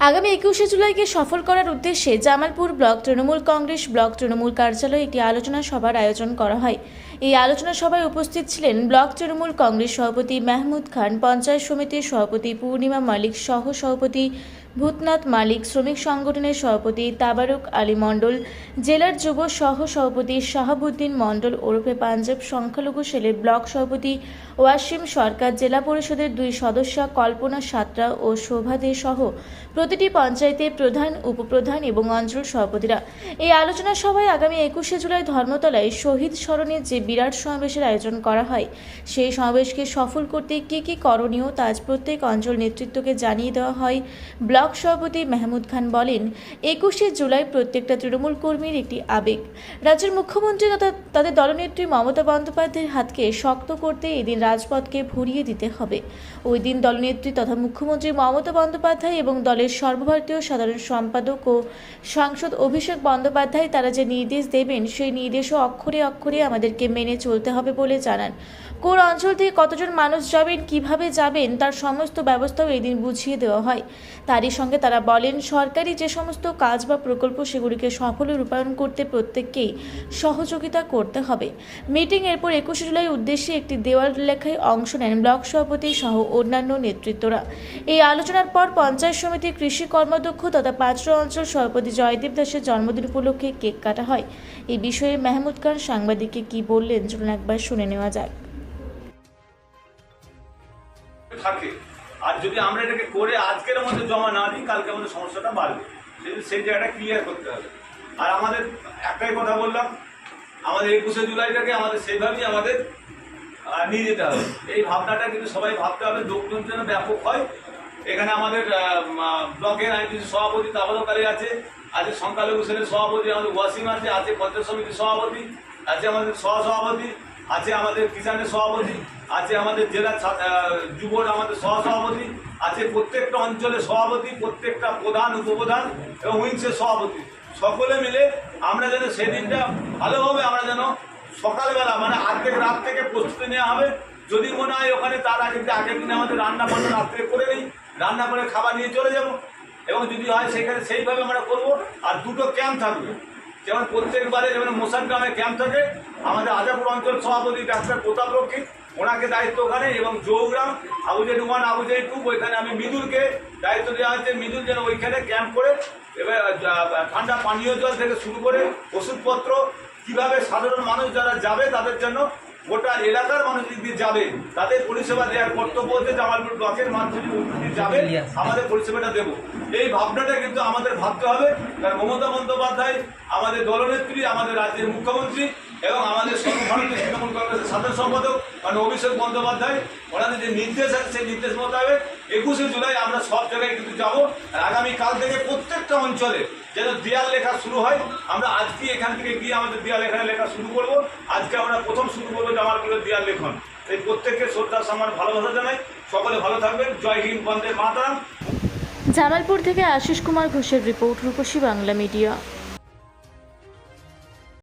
আগামী একুশে জুলাইকে সফল করার উদ্দেশ্যে Jamalpur block Trinamool Congress block Trinamool কার্যালয়ে একটি আলোচনা সভার আয়োজন করা হয়। এই আলোচনা সভায় উপস্থিত ছিলেন ব্লক তৃণমূল কংগ্রেস সভাপতি মাহমুদ খান, পঞ্চায়েত সমিতির সভাপতি পূর্ণিমা মালিক, সহ সভাপতি ভূতনাথ মালিক, শ্রমিক সংগঠনের সভাপতি তাবারুক আলী মণ্ডল, জেলার যুব সহ সভাপতি শাহাবুদ্দিন মণ্ডল ওরফে পাঞ্জাব সংখ্যালঘু সেলের ব্লক সভাপতি ওয়াসিম সরকার, জেলা পরিষদের দুই সদস্য কল্পনা সাতরা ও শোভা দে সহ প্রতিটি পঞ্চায়েতে প্রধান, উপপ্রধান এবং অঞ্চল সভাপতিরা। এই আলোচনা সভায় আগামী একুশে জুলাই ধর্মতলায় শহীদ স্মরণে যে বিরাট সমাবেশের আয়োজন করা হয়, সেই সমাবেশকে সফল করতে কী কী করণীয় তা আজ প্রত্যেক অঞ্চল নেতৃত্বকে জানিয়ে দেওয়া হয়, ব্লক সভাপতি মেহমুদ খান বলেন, একুশে জুলাই প্রত্যেকটা তৃণমূল কর্মীর একটি আবেগ। রাজ্যের মুখ্যমন্ত্রী তথা তাদের দলনেত্রী মমতা বন্দ্যোপাধ্যায়ের হাতকে শক্ত করতে এদিন রাজপথকে ভরিয়ে দিতে হবে। ওই দিন দলনেত্রী তথা মুখ্যমন্ত্রী মমতা বন্দ্যোপাধ্যায় এবং দলের সর্বভারতীয় সাধারণ সম্পাদক ও সাংসদ অভিষেক বন্দ্যোপাধ্যায় তারা যে নির্দেশ দেবেন, সেই নির্দেশও অক্ষরে অক্ষরে আমাদেরকে মেনে চলতে হবে বলে জানান। কোন অঞ্চল থেকে কতজন মানুষ যাবেন, কীভাবে যাবেন, তার সমস্ত ব্যবস্থাও এদিন বুঝিয়ে দেওয়া হয়। তারই সঙ্গে তারা বলেন, সরকারি যে সমস্ত কাজ বা প্রকল্প সেগুলিকে সফল রূপায়ণ করতে প্রত্যেককেই সহযোগিতা করতে হবে। মিটিং এরপর একুশে জুলাই উদ্দেশ্যে একটি দেওয়াল লেখায় অংশ নেন ব্লক সভাপতি সহ অন্যান্য নেতৃত্বরা। এই আলোচনার পর পঞ্চায়েত সমিতির কৃষি কর্মাধ্যক্ষ তথা পাঁচরা অঞ্চল সভাপতি জয়দীপ দাসের জন্মদিন উপলক্ষে কেক কাটা হয়। এই বিষয়ে মেহমুদ খান সাংবাদিককে কি বললেন চলুন একবার শুনে নেওয়া যাক। আর যদি আমরা এটাকে করে আজকের মধ্যে জমা না দিই, কালকে আমাদের সমস্যাটা বাড়বে। সেই- জায়গাটা ক্লিয়ার করতে হবে। আর আমাদের একটাই কথা বললাম, আমাদের একুশে জুলাইটাকে আমাদের সেইভাবেই আমাদের নিয়ে যেতে হবে। এই ভাবনাটা কিন্তু সবাই ভাবতে হবে দক্ষিণ যেন ব্যাপক হয়। এখানে আমাদের ব্লকের আইনজীবী সভাপতি তাবাদকারী আছে আছে সংখ্যালঘু সেলের সভাপতি, আমাদের ওয়াসিম আছে আছে পঞ্চায়েত সমিতির সভাপতি, আছে আমাদের সহ সভাপতি আছে আমাদের কিষানের সভাপতি, আছে আমাদের জেলা যুবর আমাদের সহ সভাপতি আছে প্রত্যেকটা অঞ্চলের সভাপতি, প্রত্যেকটা প্রধান, উপপ্রধান এবং উইংসের সভাপতি। সকলে মিলে আমরা যেন সেদিনটা ভালোভাবে আমরা যেন সকালবেলা মানে আর্ধেক রাত থেকে প্রস্তুতি নেওয়া হবে। যদি মনে হয় ওখানে তার আগে আগের দিনে আমাদের রান্না বান্না রাত্রে করে নিই রান্না করে খাবার নিয়ে চলে যাব। এবং যদি হয় সেখানে সেইভাবে আমরা করব। আর দুটো ক্যাম্প থাকবে। যেমন প্রত্যেকবারে যেমন মোশান গ্রামে ক্যাম্প থাকে, আমাদের আজাপুর অঞ্চল সভাপতি ডাক্তার প্রতাপ রক্ষিত। ওনাকে দায়িত্ব ওখানে এবং জৌগ্রাম আবুজেড ওয়ান আবুজেড টু, ওইখানে আমি মৃদুলকে দায়িত্ব দেওয়া হয়েছে। মৃদুল যেন ওইখানে ক্যাম্প করে, এবার ঠান্ডা পানীয় জল থেকে শুরু করে ওষুধপত্র, কীভাবে সাধারণ মানুষ যারা যাবে তাদের জন্য গোটা এলাকার মানুষ যদি যাবে, তাদের পরিষেবা দেওয়ার কর্তব্য হচ্ছে জামালপুর ব্লকের মানুষ যদি যাবে, আমাদের পরিষেবাটা দেবো। এই ভাবনাটা কিন্তু আমাদের ভাবতে হবে। কারণ মমতা বন্দ্যোপাধ্যায়, আমাদের দলনেত্রী, আমাদের রাজ্যের মুখ্যমন্ত্রী এবং আমাদের সর্বভারতীয় তৃণমূল কংগ্রেসের সাধারণ সম্পাদক মানে অভিষেক বন্দ্যোপাধ্যায়, ওনাদের যে নির্দেশ আছে, সেই নির্দেশ মোতাবেক একুশে জুলাই আমরা সব জায়গায় কিন্তু যাব। আর আগামী কাল থেকে প্রত্যেকটা অঞ্চলে যেন দেয়াল লেখা শুরু হয়, আমরা আজকে এখান থেকে গিয়ে আমাদের দেয়াল এখানে লেখা শুরু করব। আজকে আমরা প্রথম শুরু করব জামালপুরের দেয়াল লেখন। এই প্রত্যেককে শ্রদ্ধা, সম্মান, ভালোবাসা জানাই। সকলে ভালো থাকবেন। জয় হিন্দ, বন্দে মাতারাম। জামালপুর থেকে আশিস কুমার ঘোষের রিপোর্ট রূপসী বাংলা মিডিয়া।